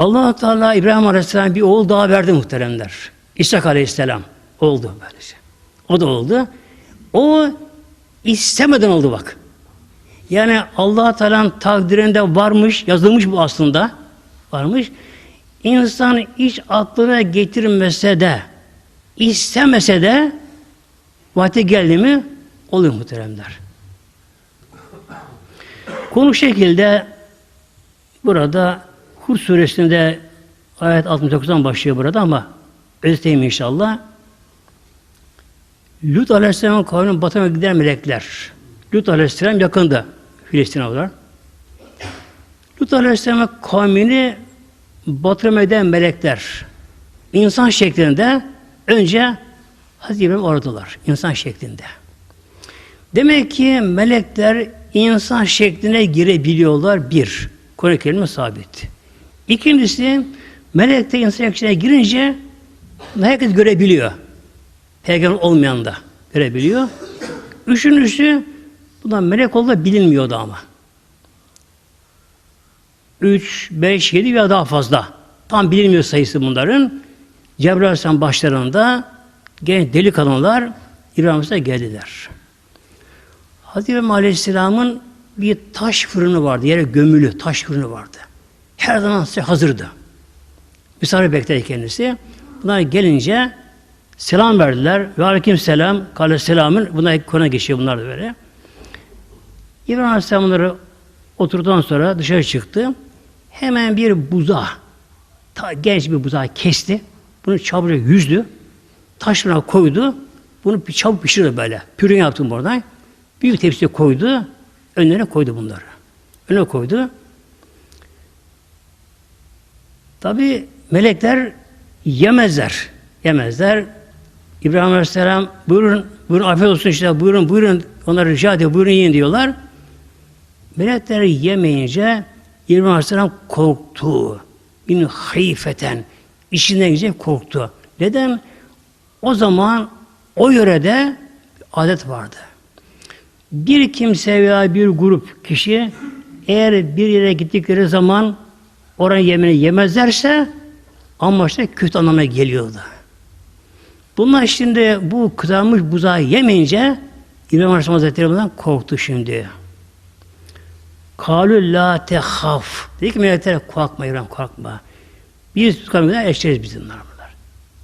allah Teala İbrahim Aleyhisselam bir oğul daha verdi muhteremler. İshak Aleyhisselam oldu böylece. O da oldu. O istemeden oldu bak. Yani allah Teala'nın takdirinde varmış, yazılmış bu aslında. Varmış. İnsan hiç aklına getirmese de, istemese de vakti geldi mi oluyor muhteremler. Konu şekilde burada Hud suresinde ayet 69'dan başlıyor burada ama özeteyim inşallah. Lut Aleyhisselam'ın kavminin batına giden melekler. Lut Aleyhisselam yakında Filistin olarak. Lut Aleyhisselam'ın kavmini batırmaya eden melekler insan şeklinde önce Hazreti İbrahim oradalar. insan şeklinde. Demek ki melekler insan şekline girebiliyorlar bir. Kur'an-ı sabit. İkincisi melek de insan şekline girince herkes görebiliyor. Peygamber olmayan da görebiliyor. Üçüncüsü bundan melek olduğu bilinmiyordu ama. Üç, beş, yedi veya daha fazla. Tam bilinmiyor sayısı bunların. Cebrail Aleyhisselam başlarında genç delikanlılar İbrahim'e geldiler. Hazreti İbrahim Aleyhisselam'ın bir taş fırını vardı. Yere gömülü taş fırını vardı. Her zaman size hazırdı. Misafir bekledi kendisi. Bunlar gelince selam verdiler. Ve aleyküm selam. Kale selamın. Bunlar konu geçiyor bunlar da böyle. İbrahim Aleyhisselam bunları oturduktan sonra dışarı çıktı. Hemen bir buza, ta genç bir buzağı kesti. Bunu çabucak yüzdü. Taşına koydu. Bunu çabuk pişirdi böyle. Pürün yaptım buradan. Büyük tepsiye koydu. Önlerine koydu bunları. Önüne koydu. Tabi melekler yemezler. Yemezler. İbrahim Aleyhisselam buyurun, buyurun afiyet olsun işte buyurun buyurun onlara rica ediyor buyurun yiyin diyorlar. Melekler yemeyince İbrahim Aleyhisselam korktu. Min hayfeten. İçinden gidecek korktu. Neden? O zaman o yörede adet vardı. Bir kimse veya bir grup kişi eğer bir yere gittikleri zaman oranın yemeğini yemezlerse amaçta kötü anlamına geliyordu. Bunlar şimdi bu kızarmış buzağı yemeyince İbrahim Aleyhisselam Hazretleri bundan korktu şimdi. Kalü la tehaf. Dedi ki melekler korkma İbrahim korkma. Biz tutamıyorlar eşleriz bunlar bunlar.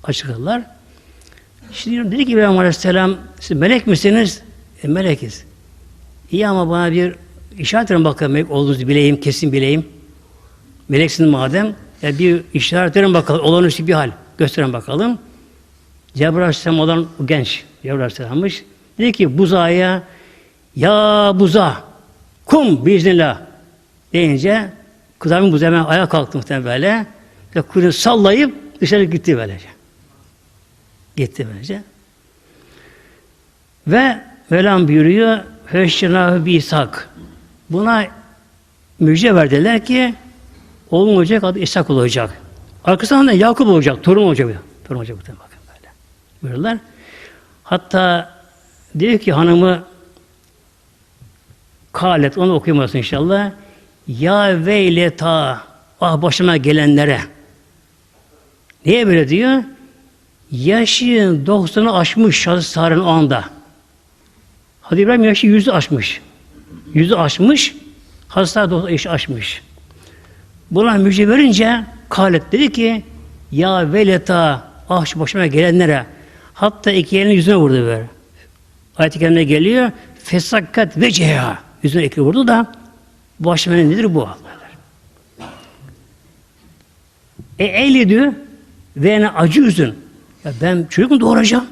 Açıkladılar. Şimdi dedi ki İbrahim Aleyhisselam siz melek misiniz? E, melekiz. İyi ama bana bir işaret verin bakalım melek olduğunuzu bileyim, kesin bileyim. Meleksin madem. Ya bir işaret verin bakalım. Olağanüstü bir hal. Gösterin bakalım. Cebrail Aleyhisselam olan o genç Cebrail Aleyhisselam'mış. Dedi ki buzağa ya buza kum biiznillah deyince kızarmış buza hemen ayağa kalktı muhtemelen böyle. Ve kuyruğunu sallayıp dışarı gitti böylece. Gitti böylece. Ve Mevlam buyuruyor Feşşinahü bi İshak. Buna müjde verdiler ki oğlum olacak adı İshak olacak. Arkasından da Yakup olacak, torun olacak. Torun olacak bakın böyle. Buyururlar. Hatta diyor ki hanımı Kalet, onu okuyamazsın inşallah. Ya veyleta, ah başıma gelenlere. Niye böyle diyor? Yaşı 90'ı aşmış Hazreti Sarı'nın o anda. Hadi İbrahim yaşı yüzü aşmış. Yüzü aşmış, Hazreti Sarı 90 yaşı aşmış. Buna müjde verince Kalet dedi ki ya veleta ah şu başıma gelenlere hatta iki elini yüzüne vurdu böyle. Ayet-i Kerime'de geliyor fesakkat ve ceha yüzüne iki vurdu da başıma nedir bu? E eli diyor ve ne acı üzün. Ya ben çocuk mu doğuracağım?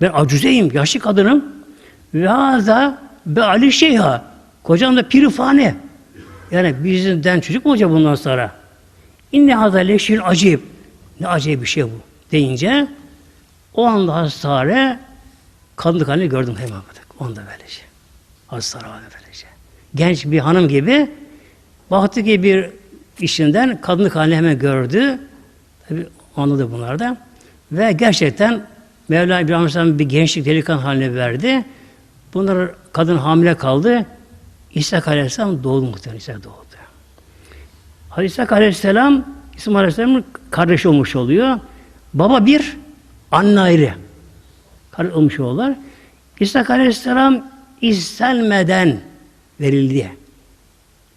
Ben acüzeyim, yaşlı kadınım. Ve haza be Ali şeyha. Kocam da pirifane. Yani bizden çocuk mu olacak bundan sonra? İnne haza leşil acayip. Ne acayip bir şey bu. Deyince o anda hastane kadınlık halini gördüm hemen. Onda böylece. Hastane halinde böylece. Genç bir hanım gibi baktı ki bir işinden kadınlık halini hemen gördü. Tabi anladı bunlar da. Ve gerçekten Mevla İbrahim Aleyhisselam bir gençlik delikanlı haline verdi. Bunlar kadın hamile kaldı. İsa Aleyhisselam doğdu muhtemelen İsa doğdu. Hazreti İsa Aleyhisselam İsmail Aleyhisselam'ın kardeşi olmuş oluyor. Baba bir, anne ayrı. Kardeş olmuş oluyorlar. İshak Aleyhisselam istenmeden verildi.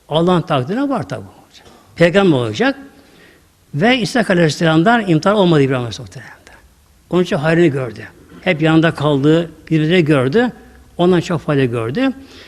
Allah'ın takdirine var tabi. Peygamber olacak. Ve İshak Aleyhisselam'dan imtihan olmadı İbrahim Aleyhisselam'da. Onun için hayrını gördü. Hep yanında kaldığı, birbirini gördü. Ondan çok fayda gördü.